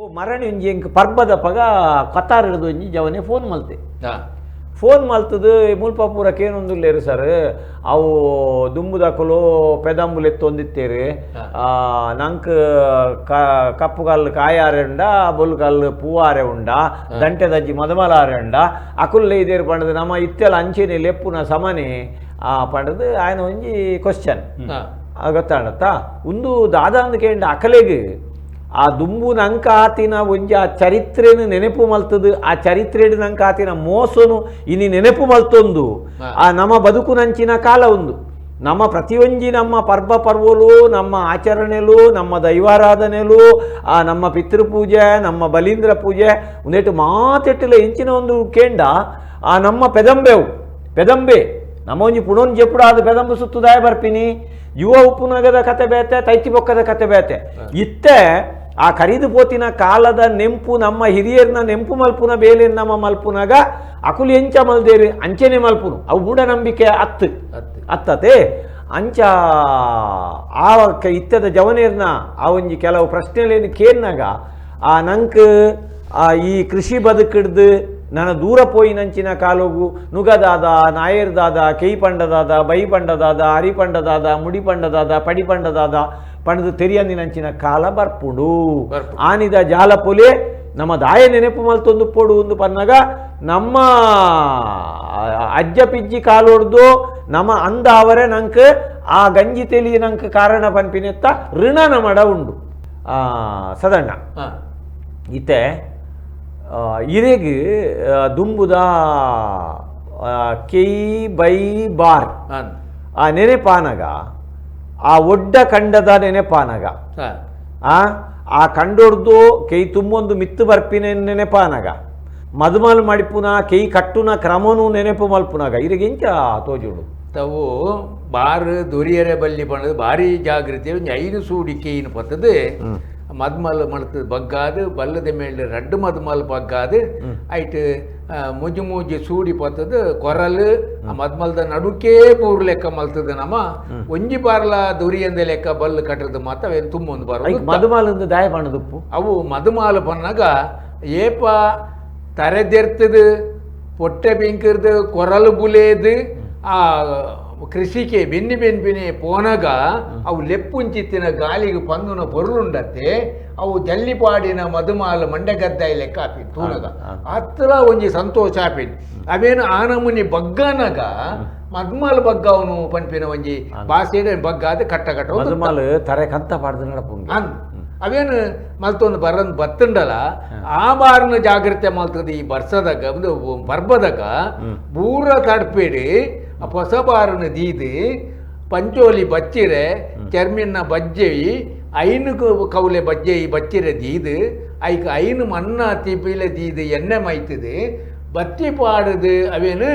ಓ ಮರಣಿ ಒಂಜಿ ಎಂಕ್ ಪರ್ಬದ ಪಗ ಕತಾರ್ ಹಿಡಿದು ಒಂಜಿ ಜವನೆ ಫೋನ್ ಮಲ್ತೆ. ಫೋನ್ ಮಲ್ತದು ಮುಲ್ಪ ಪೂರಕ್ಕೆ ಏನೊಂದುಲ್ಲೇರು ಸರ್? ಅವು ದುಂಬು ದಾಕಲು ಎತ್ತೊಂದಿತ್ತೇರು ಹಾ. ನಂಕ್ ಕಪ್ಪು ಕಲ್ಲು ಕಾಯಾರೆ ಉಂಡ ಬೊಲ್ ಕಲ್ಲು ಪೂವಾರೆ ಉಂಡ ದಂಟೆ ದಜ್ಜಿ ಮದಮಲಾರೆ ಉಂಡ. ಅಕುಲ್ಲೆ ಇದೇರು ಪಂಡದು ನಮ್ಮ ಇತ್ತೆಲ್ಲ ಅಂಚೆನೆ ಲೆಪ್ಪುನ ಸಮನೆ ಆ ಪಂಡದು ಆಯ್ನ ಒಂಜಿ ಕ್ವಶನ್ ಗೊತ್ತಾಡತ್ತಾ ಒಂದು ದಾದಾಂದ ಕೇಂಡ ಅಕಲೆಗೆ ಆ ದುಂಬುನ ನಂಕಾತಿನ ಒಂಜಿ ಆ ಚರಿತ್ರೆನು ನೆನಪು ಮಲ್ತದು ಆ ಚರಿತ್ರೆಡ್ ನಂಕಾತಿನ ಮೋಸನು ಇನಿ ನೆನಪು ಮಲ್ತೊಂದು. ಆ ನಮ್ಮ ಬದುಕುನಂಚಿನ ಕಾಲ ಒಂದು. ನಮ್ಮ ಪ್ರತಿಯೊಂಜಿ ನಮ್ಮ ಪರ್ವ ಪರ್ವಲು ನಮ್ಮ ಆಚರಣೆಲು ನಮ್ಮ ದೈವಾರಾಧನೆಲು ಆ ನಮ್ಮ ಪಿತೃಪೂಜೆ ನಮ್ಮ ಬಲೀಂದ್ರ ಪೂಜೆ ಒಂದೇಟು ಮಾತೆಟ್ಟಲೆ ಇಂಚಿನ ಒಂದು ಕೇಂಡ ಆ ನಮ್ಮ ಪೆದಂಬೆವು. ಪೆದಂಬೆ ನಮ್ಮ ಒಂಜಿ ಪುಣೊಂದು ಜಪುಡ ಅದು ಪೆದಂಬು ಸುತ್ತುದಾಯ ಬರ್ಪಿನಿ ಯುವ ಉಪ್ಪುನಗದ ಕತೆ ಬೇತೆ ತೈತಿ ಬೊಕ್ಕದ ಕತೆ ಬೇತೆ. ಇತ್ತೆ ಆ ಕರಿದು ಪೋತಿನ ಕಾಲದ ನೆಂಪು ನಮ್ಮ ಹಿರಿಯರ್ನ ನೆಂಪು ಮಲ್ಪುನ ಬೇಲೆ ನಮ್ಮ ಮಲ್ಪುನಾಗ ಅಕುಲಿ ಎಂಚ ಮಲ್ದೇರಿ ಅಂಚೆನೆ ಮಲ್ಪುನು. ಅವು ಮೂಢನಂಬಿಕೆ ಅತ್ತು ಅತ್ತು. ಅತ್ತತೆ. ಅಂಚ ಆ ಇತ್ತದ ಜವನೇರ್ನ ಆ ಒಂಜಿ ಕೆಲವು ಪ್ರಶ್ನೆಲೇನು ಕೇರ್ನಾಗ ಆ ನಂಕ್ ಆ ಈ ಕೃಷಿ ಬದುಕಿಡ್ದು ನನ್ನ ದೂರ ಪೋಯಿನಂಚಿನ ಕಾಲೋಗು. ನುಗದಾದ ನಾಯರ್ದಾದ ಕೈ ಪಂಡದಾದ ಬೈ ಪಂಡದಾದ ಪಡಿಪಂಡದಾದ ಪಂಡದು ತೆರಿಯಂದಿನಂಚಿನ ಕಾಲ ಬರ್ಪುಡು. ಆನಿದ ಜಾಲ ಪೊಲೆ ನಮ್ಮ ದಾಯ ನೆನಪು ಮಲ್ತೊಂದು ಪೋಡು ಒಂದು ಪನ್ನಗ. ನಮ್ಮ ಅಜ್ಜ ಪಿಜ್ಜಿ ಕಾಲೊಡ್ದು ನಮ್ಮ ಅಂದ ಅವರೇ ನಂಕ ಆ ಗಂಜಿ ತೆಲಿ ನಂಕ ಕಾರಣ ಪನ್ಪಿನೆತ್ತ ಋಣನ ನಮಡ ಉಂಡು. ಸದಣ್ಣ. ಇತ್ತೆ ಇರೆಗ್ ದುಂಬುದ ಕೈ ಬೈ ಬಾರ್. ಆ ನೆನೆಪಾನಗ ಆ ಒಡ್ಡ ಕಂಡದ ನೆನೆಪಾನಗ. ಆ ಆ ಕಂಡೊಡ್ದು ಕೈ ತುಂಬೊಂದು ಮಿತ್ತು ಬರ್ಪಿನ ನೆನೆಪಾನಗ. ಮದುಮಲ್ ಮಡಿಪುನ ಕೈ ಕಟ್ಟುನ ಕ್ರಮನು ನೆನಪು ಮಲ್ಪುನಾಗ. ಇರಿಗೆ ಇಂಚ ತೋಜುಡು? ತಾವು ಬಾರ್ ದೊರಿಯರೆ ಬಲ್ಲಿ ಬಣ್ಣದ ಭಾರಿ ಜಾಗೃತಿ ಐದು ಸೂಡಿಕೆ ಏನು ಪತ್ತದು. ಮದ್ಮಲ್ ಮಲ್ತದ ಬಗ್ಗಾದು ಬಲ್ಲದ ಮೇಲೆ ರಡ್ಡು ಮದ್ಮಲ್ ಬಗ್ಗಾದು ಐಟ್ ಮುಜು ಮುಜು ಸೂಡಿ ಪತ್ತದು ಕೊರಲು ಆ ಮದ್ಮಲ್ದ ನಡುಕೇ ಪೂರ್ ಲೆಕ್ಕ ಮಲ್ತದ ನಮ್ಮ ಒಂಜಿ ಬಾರ್ಲ ದೊರಿಯಂದ ಲೆಕ್ಕ ಬಲ್ಲು ಕಟ್ಟದ ಮಾತ ಅವೇನು ತುಂಬೊಂದು ಐಕ್ ಬರೋದು ಮದುಮಲಂದು ದಾಯ ಪಣ್ಣದುಪ್ಪು ಅವು ಮದುಮಾಲು ಪನ್ನಾಗ ಏಪ ತರೆದೆರ್ತದು ಪೊಟ್ಟೆ ಬೆಂಕಿರ್ದು ಕೊರಲು ಬುಲೇದು ಆ ಕೃಷಿಗೆ ಬೆನ್ನಿ ಬೆನ್ಪಿನಿ ಪೋನಗ ಅವು ಲೆಪ್ಪುಂಚಿತ್ತಿನ ಗಾಲಿಗೆ ಪಂದುನ ಪೊರುಳುಂಡತ್ತೆ ಅವು ಜಲ್ಲಿಪಾಡಿನ ಮದುಮಾಲ ಮಂಡಗದ್ದಾಯಿ ಲೆಕ್ಕ ಆಪಿನ್ ತೂನಗ. ಅತ್ರ ಹತ್ರ ಒಂಜಿ ಸಂತೋಷ ಆಪಿನ್ ಅವೇನು ಆನಮುನಿ ಬಗ್ಗನಗ ಮದ್ಮಾಲ್ ಬಗ್ಗ ಅವನು ಪನ್ಪಿನ ಒಂಜಿ ಭಾಷೆ ಬಗ್ಗ ಅದು ಕಟ್ಟ ಕಟ್ಟ ಮದುಮಲ್ ತರೆ ಕಂತ ಪಾಡ್ದು ನಡಪು ಅವೇನು ಮಲ್ತೊಂದು ಬರಂದು ಬತ್ತಂಡಲ ಆ ಬಾರನ ಜಾಗ್ರತೆ ಮಲ್ತದ ಈ ಬರ್ಸದಾಗ ಒಂದು ಬರ್ಬದಾಗ ಬೂರ ತಡ್ಪೇಡಿ ಆ ಹೊಸ ಬಾರನ ದೀದು ಪಂಚೋಲಿ ಬಚ್ಚಿರೆ ಚರ್ಮಿನ ಬಜ್ಜೆಯಿ ಐನು ಕ- ಕೌಲೆ ಬಜ್ಜೆಯಿ ಬಚ್ಚಿರೆ ದೀದು ಐಕ ಐನು ಮಣ್ಣ ತಿಪಿಲೆ ದೀದು ಎಣ್ಣೆ ಮೈತದು ಬತ್ತಿ ಪಾಡದು ಅವೇನು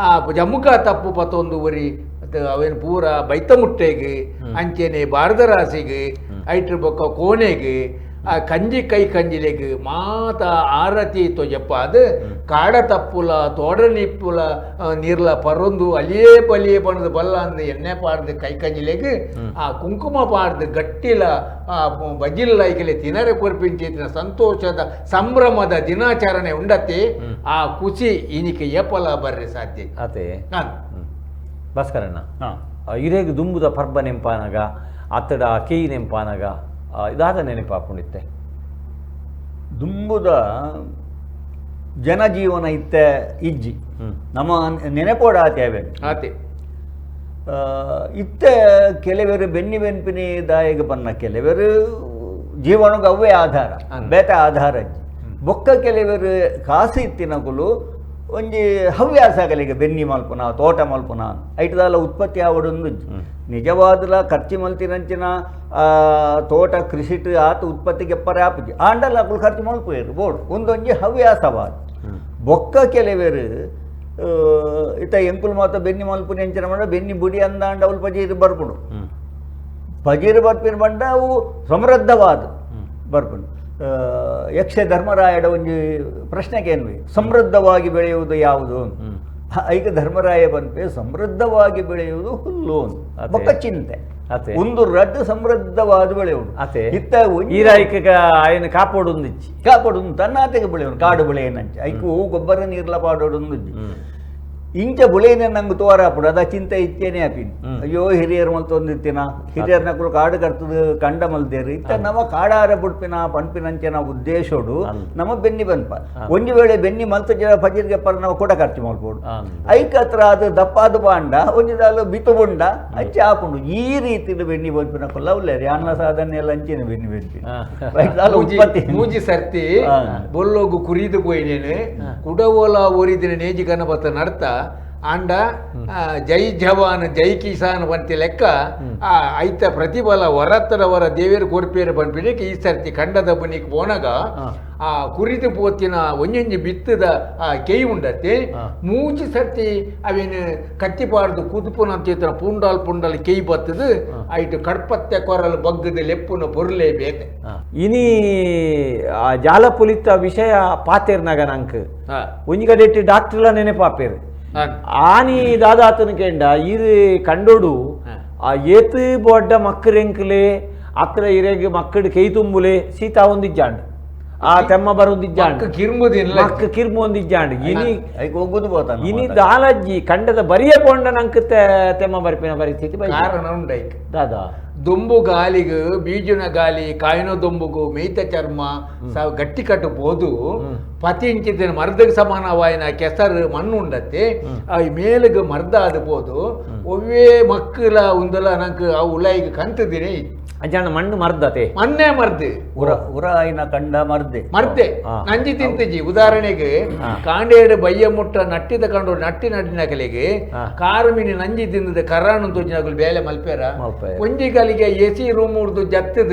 ಆ ಜಮ್ಮುಕ ತಪ್ಪು ಪತ್ತೊಂದು ವರಿ ಅದು ಅವೇನು ಪೂರ ಬೈತ ಮುಟ್ಟೆಗೆ ಅಂಚೆನೆ ಭಾರತ ರಾಸಿಗೆ ಐಟ್ರ ಬೊಕ್ಕ ಕೋಣೆಗೆ ಆ ಕಂಜಿ ಕೈ ಕಂಜಿಲೆಗೆ ಮಾತ ಆರತಿ ತೊಜಪ್ಪ. ಅದು ಕಾಡ ತಪ್ಪುಲ ತೋಡ ನಿಪ್ಪುಲ ಆ, ನೀರ್ಲ ಪರೊಂದು ಅಲಿಯೇ ಪಲಿಯೇ ಬಣ್ಣದ ಬಲ್ಲ ಅಂದ ಎಣ್ಣೆ ಪಾಡ್ದು ಕೈ ಕಂಜಿಲೆಗೆ ಆ ಕುಂಕುಮ ಪಾಡ್ದು ಗಟ್ಟಿಲ ಬಜಿಲ್ಲ ಐಕಲೆ ತಿನರೆ ಕೊರ್ಪಿಂಚಿನ ಸಂತೋಷದ ಸಂಭ್ರಮದ ದಿನಾಚರಣೆ ಉಂಡತಿ ಆ ಖುಷಿ ಇನಿಕೆ ಏಪಲ ಬರ್ರಿ ಸಾಧ್ಯ. ಅತೆ ನಾನು. ಭಾಸ್ಕರಣ್ಣ ಇರೇಗ ದುಂಬುದ ಪರ್ಬ ನೆಂಪಾನಗ ಅತ್ತಡ ಕೇಯಿ ನೆಂಪಾನಗ ಇದಾದ ಹಾಕ್ಕೊಂಡಿತ್ತೆ ದುಂಬುದ ಜನಜೀವನ ಇತ್ತೆ ಇಜ್ಜಿ. ನಮ್ಮ ನೆನಪೋಡ ಆತೇವೆ ಆತೆ. ಇತ್ತೆ ಕೆಲವರು ಬೆನ್ನಿ ಬೆನ್ಪಿನಿ ದಾಯಿಗೆ ಬನ್ನ ಕೆಲವರು ಜೀವನಕ್ಕೆ ಅವೇ ಆಧಾರ ಬೇತ ಆಧಾರ ಅಜ್ಜಿ ಬೊಕ್ಕ ಕೆಲವರು ಕಾಸು ಇತ್ತಿನಕುಲು ಒಂಜಿ ಹವ್ಯಾಸಗಳಿಗೆ ಬೆನ್ನಿ ಮಲ್ಪುನ ತೋಟ ಮಲ್ಪುನ ಐಟದಲ್ಲ ಉತ್ಪತ್ತಿ ಆವಡೊಂದು ನಿಜವಾದಲ ಖರ್ಚು ಮಲ್ತಿನಂಚಿನ ತೋಟ ಕೃಷಿಟ್ ಆತ ಉತ್ಪತ್ತಿಗೆ ಪರೆ ಆಪುಜಿ ಆಂಡಲ್ಲ ಅಕುಲು ಖರ್ಚು ಮಲ್ಪುಯರು ಬೋಡು. ಒಂದೊಂಜಿ ಹವ್ಯಾಸವಾದ. ಬೊಕ್ಕ ಕೆಲವೇರು ಇತ ಎಂಕುಲು ಮಾತ ಬೆನ್ನಿ ಮಲ್ಪುನ ಎಂಚಿನ ಮಾಡ ಬೆನ್ನಿ ಬುಡಿ ಅಂದಾಂಡ ಅವಳು ಪಜೀರು ಬರ್ಪುಡು. ಪಜೀರು ಬರ್ಪಿನ ಬಂಡ ಅವು ಸಮೃದ್ಧವಾದ ಬರ್ಪುಡು. ಯಕ್ಷ ಧರ್ಮರಾಯಡ ಒಂದು ಪ್ರಶ್ನೆಗೇನ್ವಿ ಸಮೃದ್ಧವಾಗಿ ಬೆಳೆಯುವುದು ಯಾವುದು? ಐಕ ಧರ್ಮರಾಯ ಬಂತೆ ಸಮೃದ್ಧವಾಗಿ ಬೆಳೆಯುವುದು ಹುಲ್ಲು ಬೊಕ್ಕ ಚಿಂತೆ. ಒಂದು ರಡ್ ಸಮೃದ್ಧವಾದ ಬೆಳೆಯುವುದು. ಇತ್ತ ಈರಾಯ್ಕ ಆಯನ ಕಾಪಾಡೊಂದಿಚ್ಚಿ ಕಾಪಾಡೊಂದು ತನ್ನಾತೆಗೆ ಬೆಳೆಯೋನು ಕಾಡು ಬೆಳೆಯನಂಚೆ ಐಕು ಗೊಬ್ಬರ ನೀರ್ಲ ಪಾಡೋಡೊಂದಿಚ್ಚಿ ಇಂಚ ಬುಳೇನೆ ನಂಗೆ ಅಪ್ಪ ಅದ ಚಿಂತೆ ಇತ್ತೇನೆ ಆಪಿನ್. ಹ್ಮ್. ಅಯ್ಯೋ ಹಿರಿಯರ್ ಮಲ್ತೊಂದಿತ್ತಿನ ಹಿರಿಯರ್ ನಕಲು ಕಾಡು ಕರ್ತದ ಕಂಡ ಮಲ್ದೇರಿ. ಇತ್ತ ನಮ್ಮ ಕಾಡಾರ ಬುಡ್ಪಿನ ಪಂಪಿನಂಚನ ಉದ್ದೇಶೋಡು ನಮ್ಮ ನಮ ಬೆನ್ನಿ ಬಂದ್ಪ. ಒಂದು ಒಂಜಿ ವೇಳೆ ಬೆನ್ನಿ ಮಲ್ತ ಜನ ಫಜೀರ್ಗೆ ಪರ ನಾವು ಕೂಡ ಖರ್ಚು ಮಾಡ್ಬೋದು. ಐಕತ್ರ ಅದು ದಪ್ಪಾದ ಬಾಂಡ ಒಂಜಿ ದಾಲು ಬಿತು ಬುಂಡ ಹಚ್ಚಿ ಹಾಕೊಂಡು ಈ ರೀತಿ ಬೆನ್ನಿ ಬನ್ಪಿನ ಕೊಲ್ಲವ್ಲೇರಿ ಅನ್ನ ಸಾಧನೆ ಎಲ್ಲ ಅಂಚೇನೆ ಬೆನ್ನಿ ಬೆನ್ನಿ. ಮೂಜಿ ಸರ್ತಿ. ಬೊಲ್ಲೋಗು ಕುರಿದು ಪೋಯಿನೇನು ಕುಡವೋಲ ಓರಿದಿನ ನೇಜಿ ಕನಪತ್ತ ನಡ್ತ ಅಂಡ ಆ, ಜೈ ಜವಾನ್ ಜೈ ಕಿಸಾನ್ ಬಂತಿ ಲೆಕ್ಕ ಆ ಐತ ಪ್ರತಿಫಲ ಹೊರತ್ತರವರ ದೇವೇರು ಕೋರ್ಪೇರು ಬಂದ್ಬಿಡಕ್ಕೆ ಈ ಸರ್ತಿ ಕಂಡದ ಬನಿಕ್ ಪೋನಾಗ ಹಾ. ಆ ಕುರಿತು ಪೋತಿನ ಒಂಜೊಂಜಿ ಬಿತ್ತದ ಆ ಕೆಯಿ ಉಂಡತ್ತೆ ಹಾ. ಮೂಜಿ ಸರ್ತಿ ಅವೇನು ಕತ್ತಿಪಾಡ್ದು ಕುದುಪುನ ಅಂತ ಪುಂಡಾಲ್ ಪುಂಡಲ್ ಕೆಯಿ ಬತ್ತದು ಐಟು ಕಡ್ಪತ್ತೆ ಕೊರಲು ಬಗ್ಗದ ಲೆಪ್ಪುನ ಪೊರ್ಲೇಬೇಕು ಆ. ಇನಿ ಆ ಜಾಲಪುಲಿತ ವಿಷಯ ಪಾತೇರ್ನಾಗ ನಂಕ್ ಹಾ ಒಂಜಿಗಡೆಟ್ಟಿ ಡಾಕ್ಟರ್ಲ ನೆನೆಪಾಪೇರು ಕೆಂಡ ಇದು ಕಂಡೋಡು ಹಾ. ಆ ಏತು ಬೊಡ್ಡ ಮಕ್ಕರೆಂಕ್ಲೆ ಅತ್ರ ಇರೆಗ್ ಮಕ್ಕಳು ಕೈ ತುಂಬುಲೆ ಸೀತಾ ಒಂದಿಜ್ಜಾಂಡ್. ಆ ತೆಮ್ಮ ಬರೊಂದಿಜ್ಜಾಂಡ್ ಮಕ್ಕ ಕಿರ್ಮು ಒಂದಿಜ್ಜಾಂಡ್. ಇನಿ ಹೋಗುದು ಬೋತಾನ ಇನಿ ದಾಲಜ್ಜಿ ಕಂಡದ ಬರಿಯ ಪೊಂಡ ನಂಕ್ ತೆ- ತೆಮ್ಮ ಬರ್ಪಿನ ಪರಿಸ್ಥಿತಿ ದಾದಾ. ದುಂಬು ಗಾಲಿಗ ಬೀಜುನ ಗಾಲಿ ಕಾಯಿನ ದುಂಬುಗು ಮೇಯ್ತ ಚರ್ಮ ಸಾವು ಗಟ್ಟಿ ಕಟ್ಟಬಹುದು ಪತಿ ಇಂಚಿದ ಮರ್ದಗ್ ಸಮಾನವಾಯಿನ ಕೆಸರು ಮಣ್ಣು ಉಂಡತ್ತೆ ಆ ಮೇಲುಗು ಮರ್ದ ಆದಬಹುದು ಒವ್ವೇ ಮಕ್ಕಳ ಉಂದಲ ನಂಗೆ ಆ ಉಲಾಯಿಗೆ ಕಂತದಿನಿ ಅಜ್ಜಾಂಡ ಮಣ್ಣು ಮರ್ದತೆ. ಮಣ್ಣೆ ಮರ್ದೆ. ಉರ ಉರ ಆಯ್ನ ಕಂಡ ಮರ್ದೆ. ಮರ್ದೆ. ನಂಜಿ ತಿಂತಿಜಿ ಉದಾಹರಣೆಗೆ. ಕಾಂಡೇಡು ಬಯ್ಯ ಮುಟ್ಟ ನಟ್ಟಿದ ಕಂಡು ನಟ್ಟಿ ನಟ್ಟಿನ ಕಲೆಗೆ. ಕಾರು ಮೀನಿ ನಂಜಿ ತಿಂದದ ಕರಾಣ ತೋಜಿನಾಗಲು ಬೇಲೆ ಮಲ್ಪೇರ. ಒಂಜಿ ಕಲಿಗೆ ಎಸಿ ರೂಮ್ ಉಡ್ದು ಜತ್ತದ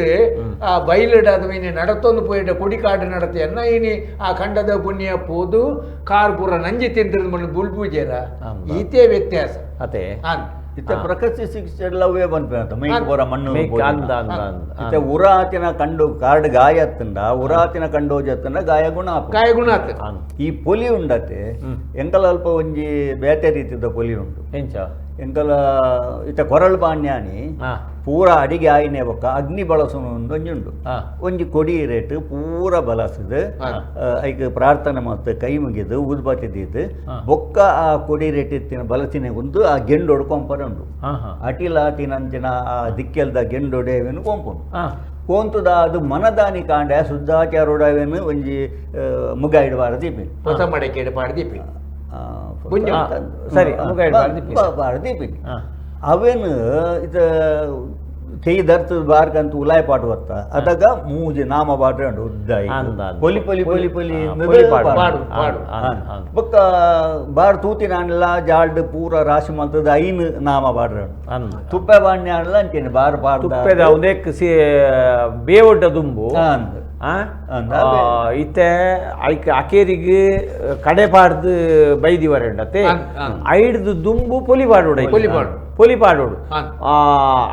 ಆ ಬೈಲಿಡಾದ ಮೀನಿ ನಡತೊಂದು ಪೋಯಿಡ ಕುಡಿ ಕಾಡು ನಡತೆ. ಅನ್ನ ಇನಿ ಆ ಕಂಡದ ಪುಣ್ಯ ಪೋದು. ಕಾರ್ ಪೂರ ನಂಜಿ ತಿಂತಿದ್ ಮಣ್ಣು ಬುಲ್ಬೂಜೇರ. ಈತೇ ಈತೆ ವ್ಯತ್ಯಾಸ. ಅತೆ ಆನ್ ಇತ್ತೆ ಪ್ರಕೃತಿ ಶಿಕ್ಷೆ ಎಲ್ಲವೇ ಬಂದ್ಪೇನತ ಮೈಕ್ ಬೋರ ಮಣ್ಣು ಮೇಕ್ ಬೋದಿನ. ಅಂದ ಅಂದ ಅಂದ. ಇತ್ತೆ ಉರ ಆತಿನ ಕಂಡು ಕಾರ್ಡ್ ಗಾಯ ಅತ್ತಂಡ ಉರ ಆತಿನ ಕಂಡು ಜತ್ತಂಡ ಗಾಯ ಗುಣ ಗಾಯ ಕಾಯ ಗುಣ ಆತ. ಈ ಪೊಲಿ ಉಂಡತೆ. ಎಂಕಲ ಅಲ್ಪ ಒಂಜಿ ಬೇತೆ ರೀತಿದ ಪೊಲಿ ಉಂಟು. ಎಂಚ? ಎಂಕಲ ಇತ್ತ ಕೊರಳು ಬಾಣ್ಯಾನಿ ಪೂರ ಅಡಿಗೆ ಆಯ್ನೆ ಬೊಕ್ಕ ಅಗ್ನಿ ಬಳಸುನು ಒಂದು ಒಂಜಿ ಕೊಡಿ ರೇಟ್ ಪೂರ ಬಳಸದ. ಐಕ್ ಪ್ರಾರ್ಥನೆ ಮತ್ತು ಕೈ ಮುಗಿದು ಊದ್ಬತ್ತಿ ದೀದು ಬೊಕ್ಕ ಆ ಕೊಡಿ ರೇಟ್ ಇತ್ತಿನ ಬಲಸಿನ ಒಂದು ಆ ಗೆಂಡು ಹೊಡ್ಕೊಂಪರ ಉಂಡು ಹಾ ಹಾ. ಅಟಿಲಾತಿನಂಚಿನ ಆ ದಿಕ್ಕೆಲ್ದ ಗೆಂಡೊಡೆವೆನು ಕೊಂಪುಂಡು ಕೋಂತುದ ಅದು ಮನದಾನಿ ಕಾಂಡ ಶುದ್ಧಾಚಾರೋಡವೆನು ಒಂಜಿ ಮುಗ ಇಡಬಾರ ದೀಪಿ ಹೊಸ ಮಡಕೆ ಇಡಬಾರದು ದೀಪಿ ಇಡ್ಬಾರ್ದು. ಬಾರ ದೀಪಿನಿ ಹಾ ಅವೇನು ಇದು ಕೈ ಧರ್ತ ಬಾರ್ಕಂತ ಉಲಾಯ ಪಾಟ್ ಬರ್ತ ಅದಾಗ ಮೂಜಿ ನಾಮ ಬಾಟ್ರೆ ಉಂಡು ಉದ್ದ. ಪೊಲಿ ಪೊಲಿ ಪೊಲಿ ಪೊಲಿ ಹಾ, ಪೂರ ರಾಶಿ ಪಾಡು. ಪಾಡು. ನಾಮ ಪಾಡು. ಹಾ. ಅಂದ, ಅಂದ. ಬೊಕ್ಕ ಬಾರ್ ತೂತಿನ ಅಣ್ಣ ಜಾಲ್ಡ್ ಪೂರ ರಾಶಿ ದುಂಬು ಐನ್ ನಾಮ ಬಾಡ್ರೆ ಉಂಡು ಅಂದ ತುಪ್ಪೆ ಬಾಣ್ಯ ಅಣ್ಣ ಅಂಚೇನೆ ಬಾರ್ ಬಾರ್ ತುಪ್ಪೆದ ಉದೇಕ್ ಸಿ ಬೇವೊಡ್ಡ ದುಂಬು ಅಂದ ಆ? ಅಂದ. ಆ, ಇತ್ತೆ ಐಕ್ ಅಕೇರಿಗೆ ಕಡೆ ಪಾಡ್ದು ಬೈದಿವರೆಂಡತೆ ಅಂದ್, ಅಂದ್. ಐಡ್ದು ದುಂಬು ಪೊಲಿಪಾಡೋಡು ಪೊಲಿಪಾಡು. ಪೊಲಿಪಾಡೋಡು ಅಂದ್. ಆ,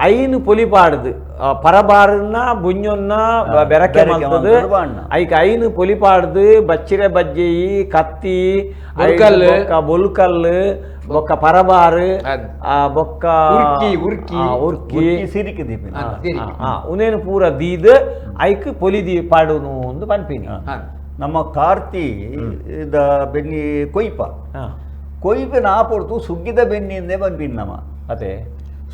ಐನು ಪೊಲಿಪಾಡ್ದು ಆ, ಪರಬಾರನ್ನ ಬುಂಜೊನ್ನ ಬ- ಬೆರಕೆ ಬೆರಕೆ ಮಲ್ತದು ಮಲ್ತದು ಬಾಣ್ಣ. ಐಕ್ ಐನು ಪೊಲಿಪಾಡ್ದು ಬಚ್ಚಿರೆ ಬಜ್ಜೆಯಿ ಕತ್ತಿ ಬೊಲ್ಕಲ್. ಐದು ಬೊಕ್ಕ ಬೊಲ್ಕಲ್ ಬೊಕ್ಕ ಪರಬಾರು ಅಂದ್. ಆ, ಬೊಕ್ಕ ಉರ್ಕಿ, ಉರ್ಕಿ. ಆ, ಉರ್ಕಿ ಉರ್ಕಿ ಸಿರಿಕ್ ದೀಪಿನಿ ಅಂದ್. ಸರಿ. ಆ, ಆ, ಉನೇನು ಪೂರ ದೀದ್ ಐಕ್ ಪೊಲಿದಿ ಪಾಡುನು ಒಂದು ಪನ್ಪಿನಿ ಹಾ. ನಮ್ಮ ಕಾರ್ತಿ ಇದ ಬೆನ್ನಿ ಕೊಯ್ಪ ಹಾ, ಕೊಯ್ಪಿನ ಆಪೊಡ್ತು ಸುಗ್ಗಿದ ಬೆನ್ನಿಂದೇ ಬಂದ್ಪಿನ್ ನಮ್ಮ ಅದೇ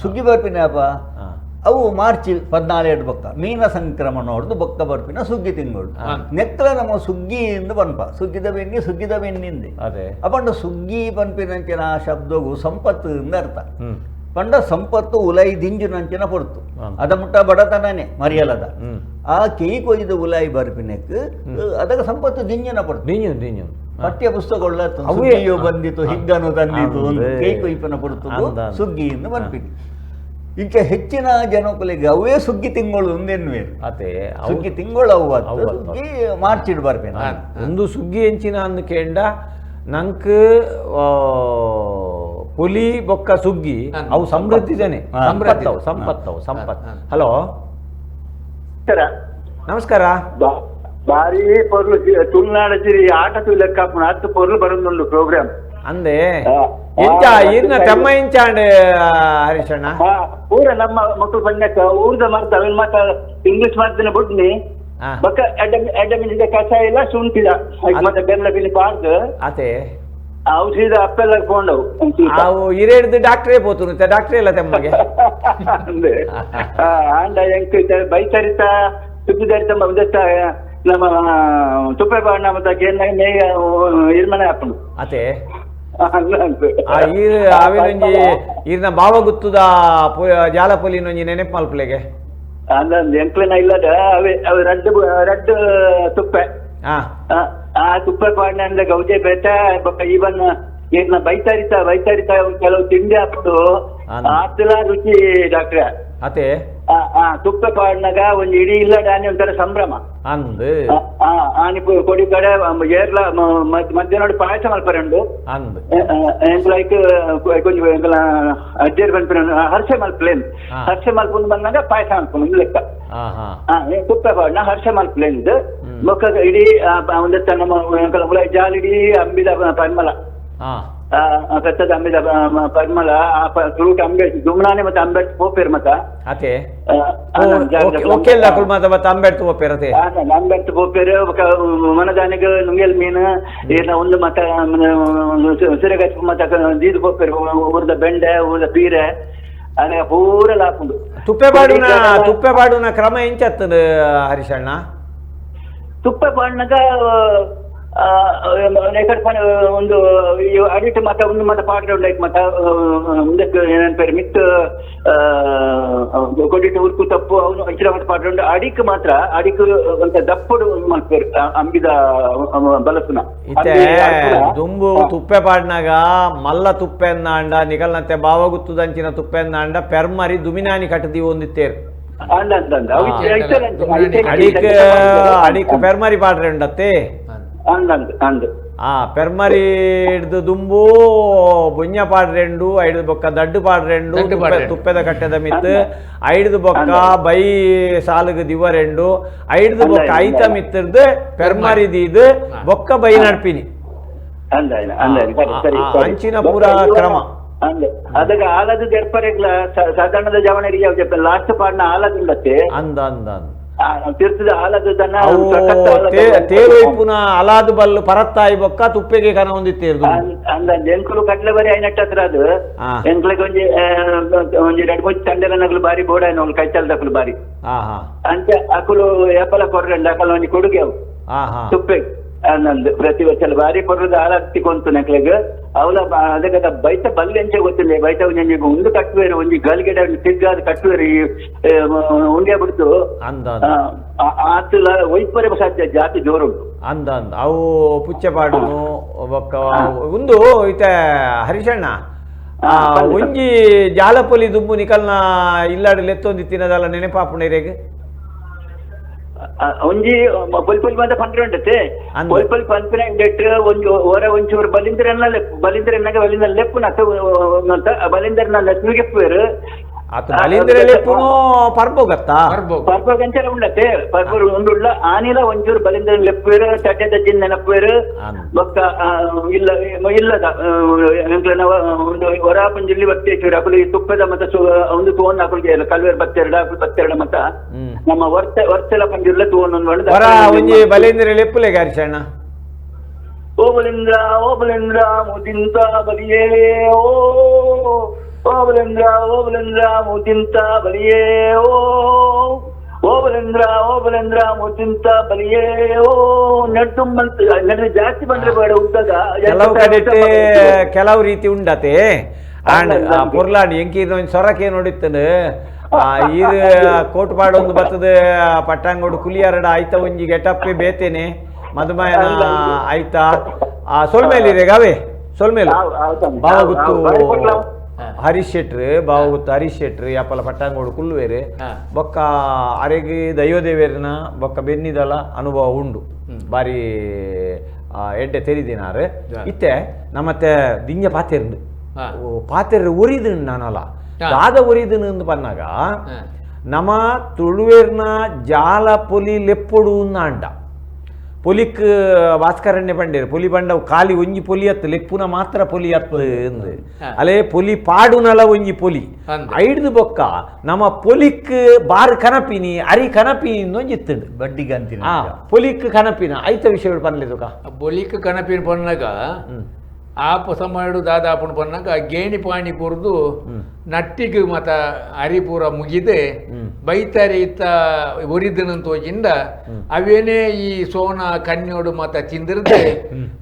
ಸುಗ್ಗಿ ಬರ್ಪಿನ ಅಪ್ಪ ಹಾ, ಅವು ಮಾರ್ಚ್ ಪದ್ನಾಲ್ಕು ಬೊಕ್ಕ ಮೀನ ಸಂಕ್ರಮಣ ಹೊಡೆದು ಬೊಕ್ಕ ಬರ್ಪಿನ ಸುಗ್ಗಿ ತಿಂಗಳು ನೆಕ್ಲ ನಮ್ಮ ಎಂದು ಬನ್ಪ ಸುಗ್ಗಿದ ಬೆನ್ನಿ ಸುಗ್ಗಿದ ಬೆನ್ನಿಂದೆ. ಅದೇ. ಅಪಂಡ ಸುಗ್ಗಿ ಪನ್ಪಿನಂಚಿನ ಶಬ್ದವು ಸಂಪತ್ತು ಇಂದ ಅರ್ಥ. ಪಂಡ ಸಂಪತ್ತು ಉಲೈ ದಿಂಜಿನಂಚಿನ ಪೊರ್ತು. ಹ್ಮ್. ಅದ ಮುಟ್ಟ ಬಡತನನೇ ಮರಿಯಲದ. ಆ ಕೈ ಕೊಯ್ದು ಉಲಾಯಿ ಬರ್ಪಿನಕ್ ಅದಕ್ಕೆ ಸಂಪತ್ತು ದಿಂಜನ ಪಡ್ತು ದಿಂಜು ದಿಂಜು ಪಠ್ಯ ಪುಸ್ತಕ ಒಳ್ಳೆ ಬಂದಿತು ಹಿಗ್ಗನು ತಂದಿತು. ಕೈ ಕೊಯ್ಪನ ಸುಗ್ಗಿ ಸುಗ್ಗಿಯಿಂದ ಬಂದ್ಬಿಟ್ಟು ಇಂಚ ಹೆಚ್ಚಿನ ಜನಕುಲಿಗೆ ಅವೇ ಸುಗ್ಗಿ ತಿಂಗಳು ಒಂದೆನ್ನುವೆ ಅದೇ ಅವು- ಸುಗ್ಗಿ ತಿಂಗಳು ಅವತ್ತು ಅವತ್ತು. ಸುಗ್ಗಿ ಮಾರ್ಚ್ ಇಡ್ ಒಂದು ಸುಗ್ಗಿ ಎಂಚಿನ ಅಂದ್ ಕೇಂಡ ನಂಕ ಪುಲಿ ಬೊಕ್ಕ ಸುಗ್ಗಿ. ಅವು ಸಮೃದ್ಧಿದೇನೆ ಜನ. ಸಂಪತ್ತವು ಸಂಪತ್ತವು ಸಂಪತ್. ಹಲೋ? ನಮಸ್ಕಾರ. ನಮಸ್ಕಾರ. ಬಾರಿ ಪೊರ್ಲು ತುಳುನಾಡ ಸಿರಿ ಆಟ ಲೆಕ್ಕ ಹತ್ತು ಪೊರ್ಲು ಬರೋದು ಪ್ರೋಗ್ರಾಮ್ ಅಂದೆ? ಆ, ಇನ್ನ ತಮ್ಮ ಅದು ಇಂಚ ಅಂಡ್ ಹರೀಶಣ್ಣ. ಊರ ನಮ್ಮ ಮಕ್ಕಳು ಬಂದಕ್ಕ ಊರ್ದ ಮರ್ತ ಅವನ್ ಮಾತ ಇಂಗ್ಲಿಷ್ ಮಾಡ್ತಾನೆ ಬುಡ್ನಿ. ಬಕ್ಕ ಎಡ್ಡ ಎಡ್ಡ ಮಿನಿದ ಕಷಾಯ ಇಲ್ಲ ಹಾಗೆ ಮತ್ತೆ ಬೆಲ್ಲ ಬಿಲಿ ಪಾಡ್ದು ಅತೆ ಔಷಧ ಅಪ್ಪೆಲ್ಲ ಕೊಂಡವು ಅವು ಹಿರೇಡ್ದು ಡಾಕ್ಟ್ರೇ ಪೋತು ಡಾಕ್ಟ್ರೇ ಇಲ್ಲ ತಮ್ಮಗೆ. ಅಂದೆ. ಆಂಡ ಎಂಕ್ ಬೈತರಿತ ಸುದ್ದಿದರಿತ ಒಂದಷ್ಟ ನಮ್ಮ ತುಪ್ಪ ಬಾಣ ಮತ್ತೆ ಇರ್ಮನೆ ಹಾಕೊಂಡು ಅಂತ ಆ ಈರ್ ಅವಿನೊಂಜಿ ಈರ್ನ ಭಾವ ಗುತ್ತುದ ಜಾಲ ಜಾಲಪೊಲಿನೊಂಜಿ ನೆನಪು ಮಲ್ಪಲೆಗೆ. ಅಂದಂದು ಎಂಕ್ಲೆನ ಇಲ್ಲದ ಅವೇ ಅವು ರಡ್ ಬು- ರಡ್ಡ್ ತುಪ್ಪೆ. ಆ, ಆ ತುಪ್ಪ ಪಾಡ್ನ ಅಂದ್ರೆ ಗೌಜೆ ಬೇಟ ಇವನ್ ಏನ ಬೈತಾರಿತ ಬೈತಾರಿತ ಕೆಲವು ತಿಂಡಿ ಹಾಕ್ಬಿಟ್ಟು. ಆತಲ ರುಚಿ ಡಾಕ್ಟ್ರೆ. ಅತೆ ಆ ತುಪ್ಪ ಪಾಡ್ನಾಗ ಒಂದು ಇಡೀ ಇಲ್ಲ ದಾನಿ ಒಂಥರ ಸಂಭ್ರಮ. ಅಂದು. ಆ, ಆನಿ ಪು- ಕೊಡಿ ಕಡೆ ಏರ್ಲ ಮಧ್ಯಾಹ್ನ ಪಾಯಸ ಮಲ್ಪರಂಡು ಅಂದ್. ಲೈಕ್ ಕೊಂಚ ಅಜ್ಜೇರ್ ಬಂದ್ಪಿರ ಹರ್ಷ ಮಲ್ಪಲೇನ್ ಹಾ. ಹರ್ಷ ಮಲ್ಪುಂದು ಬಂದಾಗ ಪಾಯಸ ಮಲ್ಪುಂಡು ಲೆಕ್ಕ. ಹಾ ಹಾ. ಆ, ಏ ತುಪ್ಪ ಪಾಡ್ನ ಹರ್ಷ ಮಲ್ಪಲೇನ್ದು ಹ್ಮ್. ಬೊಕ್ಕ ಇಡೀ ಒಂದು ನಮ್ಮ ಜಾಲಿಡಿ ಅಂಬಿದ ಪರಿಮಳ ಹಾ. ಪ- ಮ- ಪರಿಮಳ ಫ್ರೂಟ್ ಅಂಬೆ ದುಮ್ನಾನೆ ಮತ್ತೆ? ಅಂಬೇಡ್ ಪೋಪೇರ್ ಮತ ಅತೆ ಓಕೆ ಕುಲ್ಮಾತ ಬತ್ತ ಅಂಬೇಡ್ತು ಒಪ್ಪೇರತೆ ಅಂಬೆಟ್ ಪೋಪೇರ್ ಮನದಾನಿಗ ನುಂಗೆಲ್ ಮೀನು ಏನ ಒಂದು ಮತ ಸಿರಗಚ್ ಮತ ದೀದ್ ಪೋಪೇರ್ ಊರ್ದ ಬೆಂಡೆ ಊರ್ದ ಪೀರೆ ಅದೇ ಪೂರ ಲಾಪುಂಡು. ತುಪ್ಪೆ ಬಾಡುನ ತುಪ್ಪೆ ಬಾಡುನ ಕ್ರಮ ಎಂಚತ್ತದ ಹರಿಶಣ್ಣ ತುಪ್ಪೆ ಬಣ್ಣಗ ನೆಕಡ್ ಪಣ ಒಂದು ಅಡಿಟ್ ಮಾತ ಒಂದು ಮಾತ ಪಾಡ್ರೆ ಉಂಡಾಯ್ತು ಮತ್ತೆ ಮುಂದಕ್ಕೆ ಏನಂತಾರೆ ಮಿತ್ ಕೊಡಿಟ್ಟು ಉರ್ಕು ತಪ್ಪು ಅವನು ಅಂಚಿನ ಮತ್ತೆ ಪಾಡ್ರೆ ಉಂಡು ಅಡಿಕ್ ಮಾತ್ರ ಅಡಿಕ್ ಒಂತ ದಪ್ಪಡು ಮಾಡ್ತಾರೆ ಅಂಬಿದ ಬಲಸುನ. ಇತ್ತೆ ದುಂಬು ತುಪ್ಪೆ ಪಾಡ್ನಾಗ ಮಲ್ಲ ತುಪ್ಪೆ ಅಂಡ ನಿಕಲ್ನತ್ತೆ ಬಾವ ಗುತ್ತುದಂಚಿನ ತುಪ್ಪೆನ್ನ ಅಂಡ ಪೆರ್ಮರಿ ದುಮಿನಾನಿ ಕಟ್ಟದಿ ಒಂದಿತ್ತೇರು. ಅಡಿಕ್ ಅಡಿಕ್ ಪೆರ್ಮರಿ ಪಾಡ್ರೆ ಉಂಡತ್ತೆ? ಅಂದ ಅಂದ ಅಂದ ಆ ಪೆರ್ಮರಿ ಹಿಡ್ದು ದುಂಬು ಬುಂಜ ಪಾಡ್ರೆಂಡು ಐದು ಬೊಕ್ಕ ದಡ್ಡು ಪಾಡ್ರೆಂಡು ದಡ್ಡು ತುಪ್ಪೆ- ಪಾಡ್ರೆಂಡು. ತುಪ್ಪೆದ ಕಟ್ಟೆದ ಮಿತ್ ಅಂದ. ಐದು ಬೊಕ್ಕ ಅಂದ. ಬೈ ಸಾಲುಗ ದಿವರೆಂಡು ಐದು ಅಂದ, ಬೊಕ್ಕ ಅಂದ. ಐತ ಮಿತ್ತರ್ದು ಪೆರ್ಮರಿ ದೀದು ಹಾ. ಬೊಕ್ಕ ಬೈ ನಡ್ಪಿನಿ ಅಂದ ಇಲ್ಲ, ಅಂದ ಇಲ್ಲ. ಸರಿ, ಆ, ಸರಿ, ಆ, ಸರಿ. ಅಂಚಿನ ಪೂರ ಕ್ರಮ. ಅಂದೆ ಅದಕ್ಕೆ ಆಲದ ಜರ್ಪರೆಗ್ಲ ಸಾಧಾರಣದ ಜವಣರಿಗೆ ಯಾವ ಜಪ್ಪ ಲಾಸ್ಟ್ ಪಾಡ್ನ ಆಲದ ಉಂಡತ್ತೆ ಅಂದ ಅಂದ ಅಂದ ಆ, ತೀರ್ಥದ ಆಲದ ದನ ಅವು ಸಖತ್ ಆಲದ ತೇ- ದನ. ತೇವೈಪುನ ಅಲಾದು ಬಲ್ಲು ಪರತ್ತಾಯಿ ಬೊಕ್ಕ ತುಪ್ಪೆಗೆ ಕನ ಹೊಂದಿತ್ತೇರ್ದು ಅಂದ್- ಅಂದ ಎಂಕುಲು ಕಡ್ಲೆ ಬರಿ ಐನಟ್ಟ ಹತ್ರ ಅದು ಹಾ. ಎಂಕ್ಲಕ್ಕೆ ಒಂಜಿ ಆ, ಒಂಜಿ ಎರಡು ಮೂರು ತಂಡಲ ನಗಲು ಬಾರಿ ಬೋಡ ಅವ್ನು ಕೈಚಲ್ದಕ್ಕಲು ಬಾರಿ ಹಾ ಹಾ ಅಂಚೆ ಅಕುಲು ಏಪಲ ಕೊರ್ರಂಡ ಅಕಲ್ ಒಂಜಿ ಕೊಡುಗೆ ಅವು ಹಾ ಹಾ ತುಪ್ಪೆ ನಂದು ಪ್ರತಿ ವರ್ಷ ಬಾರಿ ಕೊರ್ರದ ಆಲತ್ತಿಕೊಂತು ನಕ್ಲೆಗ್. ಅವಲ ಅದಕ್ಕೆ ಬೈತ ಬಲ್ಲೆ ಎಂಚೆ ಗೊತ್ತಿಲ್ಲ ಬೈತ ಒಂಜಿ ಉಂಡು ಕಟ್ಟುವೇರು ಒಂಜಿ ಗಲ್ಗೆಡ ತಿರ್ಗಾದ ಕಟ್ಟುವೇರು ಈ ಉಂಡೆ ಬಿಡ್ತು. ಆತಲ ವೈಪರ್ಯ ಸಾಧ್ಯ ಜಾತಿ ಜೋರು ಅಂದ ಅಂದ. ಅವು ಪುಚ್ಚಪಾಡುನು ಬೊಕ್ಕ ಒಂದು ಇತ ಹರಿಶಣ್ಣ. ಒಂಜಿ ಜಾಲಪೊಲಿ ದುಂಬು ನಿಕಲ್ನ ಇಲ್ಲಾಡು ಲೆತ್ತೊಂದಿ ತಿನ್ನದಲ್ಲ ನೆನಪಾಪುಣಿರೆಗ್ ಒಂಜಿ ಪೊಲ್ ಪೊಲ್ ಬಂದ ಪಂಡ್ರೆ ಉಂಡತೆ. ಪೊಲ್ ಪೊಲ್ ಪಂಪಿನ ಡೆಟ್ ಒಂಜಿ ಓರ ಒಂಚೂರು ಬಲಿಂದ್ರನ್ನ ಬಲಿಂದ್ರ ಬಲಿಂದ್ರನ್ನಾಗ ಬಲಿಂದ್ರ ಲೆಪ್ಪು ನತ್ತ ಅಂತ ಬಲಿಂದ್ರನ ಲಕ್ಷ್ಮಿಗೆಪ್ಪೇರು ಆತ ಬಲಿಂದ್ರ ಪುನೋ ಪರ್ಬೋಗತ್ತಾ ಪರ್ಪ ಗಂಚಲ ಉಂಡತೆ ಪರ್ಬೋರ್ ಉಂಡುಳ್ಳ ಆನಿಲ ಒಂಚೂರು ಬಲಿಂದ್ರ ಲೆಪ್ಪೇರು ಚಟ್ಟೆ ದಜ್ಜಿನ ನೆನಪೇರು. ಬೊಕ್ಕ ಆ, ಇಲ್ಲ ಇಲ್ಲದ ಎಂಕ್ಲನ ಒಂದು ಬರ್ತೇಚೂರು ಬರ್ತೇಶ್ವರ ಅಕುಲು ಈ ತುಪ್ಪದ ಮತ ಸು- ಒಂದು ತೋನ್ ಅಕುಲ್ಗೆ ಕಲ್ವೇರ್ ಬತ್ತೆರಡ ಅಕುಲ್ ಬತ್ತೆರಡ ಮತ್ತ ನಮ್ಮ ವರ್ತ ವರ್ತೆಲ ಪಂಜಿಲ್ಲ ತೋನ್ ಒಂದು ಹೊರ ಒಂಜಿ ಬಲೇಂದ್ರ ಲೆಪ್ಪುಲೆಗೆ ಗಾರಿಸಣ್ಣ ಓ ಬಲಿಂದ್ರ ಓ ಬಲಿಂದ್ರ ಮುದಿಂತ ಬಲಿಯೇ ಓ ಓಬಲೇಂದ್ರ ಓ ಬಲಿಂದ್ರ ಮುದಿಂತ ಬಲಿಯೇ ಓ. ಓ ಬಲಿಂದ್ರ ಓ ಬಲಿಂದ್ರ ಮುದಿಂತ ಬಲಿಯೇ ಓ. ನಡ್ದು ಮಂತ್ ನಡ್ದು ಜಾಸ್ತಿ ಬಂದ್ರೆ ಬೇಡ ಉದ್ದಾಗ ಕೆಲವು ಕಡೆ ಕೆಲವು ರೀತಿ ಉಂಡತೆ. ಆಂಡ್ ಎಂಕಿ ಪೊರ್ಲಾಡಿ ಎಂಕೀರ್ನ ಒಂಜಿ ಸೊರಕೆ ನೋಡಿತ್ತನು. ಆ ಈರ್ ಕೋಟ್ ಒಂದು ಬತ್ತದ ಪಟ್ಟಂಗೋಡು ಕುಲಿಯರಡ ಆಯ್ತ ಒಂಜಿ ಗೆಟಪ್ಪೆ ಬೇತೇನೆ. ಮಧುಮಾಯನ ಆಯ್ತಾ. ಸೊಲ್ಮೇಲಿದೆ ಗಾವೆ. ಸೊಲ್ಮೇಲು ಗುತ್ತು ಕೊಟ್ಲ? ಹರೀಶ್ ಶೆಟ್ರ್ ಬಾವುತ್ ಹರೀಶ್ ಶೆಟ್ರ್ ಯಾಪಲ ಪಟ್ಟಾಂಗೋಡು ಕುಲ್ಲುವೇರು ಬೊಕ್ಕ ಅರೆಗೆ ದೈವದೇವೇರಿನ ಬೊಕ್ಕ ಬೆನ್ನಿದಲ ಅನುಭವ ಉಂಡು. ಬಾರಿ ಎಡ್ಡೆ ತೆರಿದಿನಾರು. ಇತ್ತೆ ನಮ್ಮತ್ತೆ ದಿಂಜ ಪಾತೆರ್ದು. ಪಾತೆರ್ ಉರಿದು ನಾನಲ್ಲ. ದಾದ ಉರಿದನು ಅಂದು ಪನ್ನಾಗ ನಮ ತುಳುವೇರ್ನ ಜಾಲ ಪೊಲಿ ಲೆಪ್ಪೊಡು ಅಂಡ ಪೊಲಿಕ್ ಭಾಸ್ಕರಣ್ಯ ಪಂಡೇರು ಪೊಲಿ ಪಂಡ ಕಾಲಿ ಒಂಜಿ ಪೊಲಿ ಅತ್ತು ಲೆಪ್ಪುನ ಮಾತ್ರ ಪೊಲಿ ಅತ್ತು ಹಾ. ಅಲೆ ಪೊಲಿ ಪಾಡುನಲ ಒಂಜಿ ಪೊಲಿ. ಐಡ್ದು ಬೊಕ್ಕ ನಮ್ಮ ಪೊಲಿಕ್ ಬಾರ್ ಕನಪಿನಿ ಅರಿ ಕನಪಿನಿ ಒಂಜಿತ್ತುಂಡು. ಬಡ್ಡಿ ಗಂತಿನ ಪೊಲಿಕ್ ಕನಪಿನ ಐತ ವಿಷಯ ಪನ್ಲೆದುಕ ಬೊಲಿಕ್ ಕನಪಿನ ಪನ್ನಾಗ ಹ್ಮ್ ಆಪ ಸಮಯಡು ದಾದಾಪುನ ಪನ್ನಾಗ ಗೇಣಿ ಪಾಣಿ ಪುರ್ದು. ನಟ್ಟಿಗೆ ಮತ ಅರಿಪೂರ ಮುಗಿದೆ. ಬೈತಾರಿ ಇತ್ತ ಒರಿದನ ತೋಜಿಂದ ಅವೇನೇ ಈ ಸೋನ ಕನ್ಯೋಡು ಮತ ತಿಂದಿರದೆ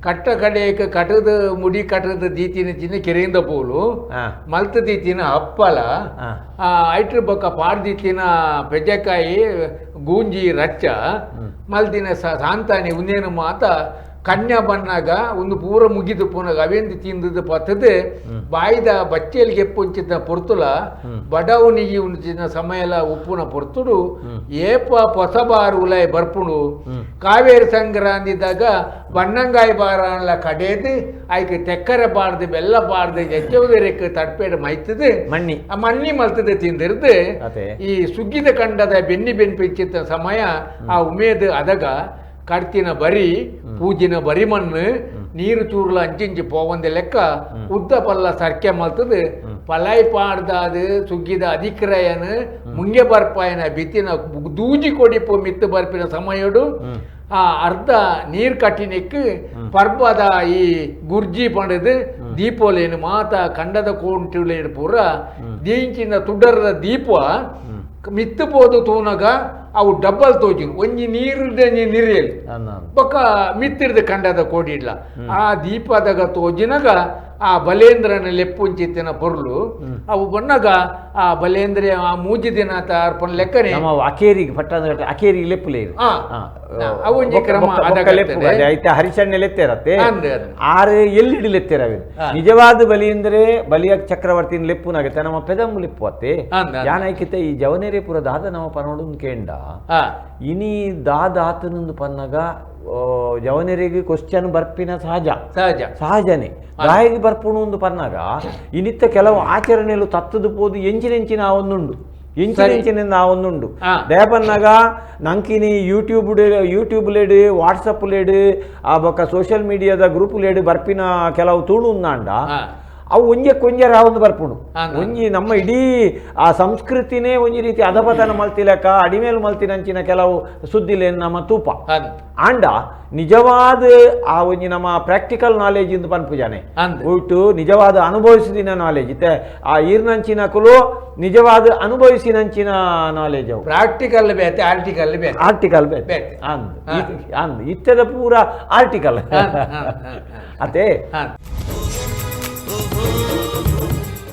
ಕಟ್ಟ ಕಡೆಯಕ್ಕೆ ಕಟದ ಮುಡಿ ಕಟದ ದೀತಿನ ಚಿನ್ನ ಕೆರೆಯಿಂದ ಪೋಲು ಮಲ್ತ ದೀತಿನ ಅಪ್ಪಲ ಐಟ್ರ ಬೊಕ್ಕ ಪಾಡ್ದಿತ್ತಿನ ಪೆಜ್ಜಕಾಯಿ ಗೂಂಜಿ ರಚ್ಚ ಮಲ್ದಿನ ಸಾಂತಾನಿ ಉನ್ನೇನು ಮಾತ ಕನ್ಯಾ ಬನ್ನಾಗ ಒಂದು ಪೂರ ಮುಗಿದು ಪುನಗ ಅವೆಂದು ತಿಂದದ ಪತ್ತದ ಬಾಯ್ದ ಬಚ್ಚೆಲ್ಗೆ ಎಪ್ಪುಂಚಿದ ಪೊರ್ತುಲ ಬಡವನಿಗೆ ಉಂಚಿನ ಸಮಯಲ ಉಪ್ಪುನ ಪೊರ್ತುಡು ಏಪ ಪೊಸಬಾರು ಉಲಾಯ ಬರ್ಪುಡು ಕಾವೇರಿ ಸಂಕ್ರಾಂತಿದಾಗ ಬಣ್ಣಂಗಾಯಿ ಬಾರಲ್ಲ ಕಡೆದು ಆಯ್ಕೆ ತೆಕ್ಕರೆ ಬಾರ್ದು ಬೆಲ್ಲ ಬಾರ್ದು ಎಚ್ಚವುದರೆಕ್ಕೆ ತಡ್ಪೇಡ ಮೈತದೆ ಮಣ್ಣಿ. ಆ ಮಣ್ಣಿ ಮಲ್ತದೆ ತಿಂದಿರ್ದು. ಈ ಸುಗ್ಗಿದ ಕಂಡದ ಬೆನ್ನಿ ಬೆನ್ ಪೆಂಚಿತ್ತ ಸಮಯ ಆ ಉಮೇದ್ ಅದಗ ಕಡ್ತಿನ ಬರಿ ಪೂಜಿನ ಬರಿ ಮಣ್ಣು ನೀರು ಚೂರ್ಲ ಅಂಚಿಂಚಿ ಪೋವಂದೆ ಲೆಕ್ಕ ಉದ್ದ ಪಲ್ಲ ಸರ್ಕೆ ಮಲ್ತದು ಪಲಾಯ್ ಪಾಡ್ದಾದು ಸುಗ್ಗಿದ ಅಧಿಕ್ರಯನ ಮುಂಗೆ ಬರ್ಪಾಯನ ಬಿತ್ತಿನ ದೂಜಿ ಕೊಡಿಪು ಮಿತ್ತು ಬರ್ಪಿನ ಸಮಯಡು ಆ ಅರ್ಧ ನೀರ್ ಕಟ್ಟಿನಕ್ಕೆ ಪರ್ಬದ ಈ ಗುರ್ಜಿ ಪಂಡದು ದೀಪೋಲೇನು ಮಾತ ಕಂಡದ ಕೋಂಟುಲೇನು ಪೂರ ದೀಂಚಿನ ತುಡರದ ದೀಪ ಮಿತ್ತು ಪೋದು ತೂನಗ ಅವು ಡಬ್ಬಲ್ ತೋಜಿ ಒಂಜಿ ನೀರು ನೀರಿಯಲ್ಲಿ ಅನ್ನ ಬೊಕ್ಕ ಮಿತ್ತಿರ್ದ ಕಂಡದ ಕೋಡಿಡ್ಲ ಆ ದೀಪದಾಗ ತೋಜಿನಗ ಆ ಬಲೇಂದ್ರನ ಲೆಪ್ಪುಂಚಿತ್ತಿನ ಪೊರ್ಲು ಅವು ಬಣ್ಣಗ ಆ ಬಲೇಂದ್ರ ಆ ಮೂಜಿ ದಿನ ಅರ್ಪಣ ಲೆಕ್ಕನೆ. ನಮ್ಮ ಅಕೇರಿಗೆ ಪಟ್ಟಣ ಅಕೇರಿಗೆ ಲೆಪ್ಪುಲೆ ಅವು ಕ್ರಮ. ಐತೆ ಹರಿಶಣ್ಯ ಲೆತ್ತೇರತ್ತೆ ಆರು ಎಲ್ಲಿಡಿ ಲೆತ್ತೇರ. ನಿಜವಾದ ಬಲಿ ಅಂದ್ರೆ ಬಲಿಯ ಚಕ್ರವರ್ತಿನ ಲೆಪ್ಪುನಾಗತ್ತೆ ನಮ್ಮ ಪೆದಮ್ಮು ಲೆಪ್ಪು ಅತ್ತೆ. ಯಾನೈಕಿತೆ ಈ ಜವನೇರಿಪುರ ದಾದ ನಮ್ಮ ಪನೋಡು ಕೇಂಡ. ಇನಿ ದಾದ ಆತನೊಂದು ಪನ್ನಗ ಜವನೇರಿಗೆ ಕ್ವಶ್ಚನ್ ಬರ್ಪಿನ ಸಹಜ ಸಹಜ ಸಹಜನೇ ಗಾಯಿಗೆ ಬರ್ಪುಣು ಒಂದು ಪನ್ನಾಗ ಇನ್ನಿತ್ತ ಕೆಲವು ಆಚರಣೆಲು ತತ್ತದು ಪೋದು ಎಂಚಿನೆಂಚಿನ ಆ ಒಂದುಂಡು ಎಂಚಿನೆಂಚಿನಿಂದ ಆ ಒಂದುಂಡು ಆ. ದಯಪನ್ನಾಗ ನಂಕಿನಿ ಯೂಟ್ಯೂಬ್ ಯೂಟ್ಯೂಬ್ ಲೇಡು ವಾಟ್ಸಪ್ ಲೇಡು ಆ ಬೊಕ್ಕ ಸೋಷಿಯಲ್ ಮೀಡಿಯಾದ ಗ್ರೂಪ್ ಲೇಡು ಬರ್ಪಿನ ಕೆಲವು ತೂಣು ಉಂದಾಂಡ ಆ, ಅವು ಒಂಜೆ ಕೊಂಜರ ಒಂದು ಬರ್ಪುಣು. ಒಂಜಿ ನಮ್ಮ ಇಡೀ ಆ ಸಂಸ್ಕೃತಿನೇ ಒಂಜಿ ರೀತಿ ಅಧಪತನ ಮಲ್ತಿಲಕ ಅಡಿಮೇಲು ಮಲ್ತಿನಂಚಿನ ಕೆಲವು ಸುದ್ದಿಲೆ ನಮ್ಮ ತೂಪ. ಆಂಡ ನಿಜವಾದ ಆ ಒಂಜಿ ನಮ್ಮ ಪ್ರಾಕ್ಟಿಕಲ್ ನಾಲೆಜ್ ಇಂದು ಪನ್ಪುಜಾನೆ. ಒಟ್ಟು ನಿಜವಾದ ಅನುಭವಿಸಿದಿನ ನಾಲೆಜ್. ಇತ್ತೆ ಆ ಈರ್ನಂಚಿನ ಕುಲು ನಿಜವಾದ ಅನುಭವಿಸಿನಂಚಿನ ನಾಲೆಜ್ ಅವು. ಪ್ರಾಕ್ಟಿಕಲ್ ಬೇತೆ ಆರ್ಟಿಕಲ್ ಬೇತೆ. ಆರ್ಟಿಕಲ್ ಬೇತೆ. ಅಂದ್. ಅಂದ್. ಇತ್ತದ ಪೂರ ಆರ್ಟಿಕಲ್. ಅತೇ. Oh.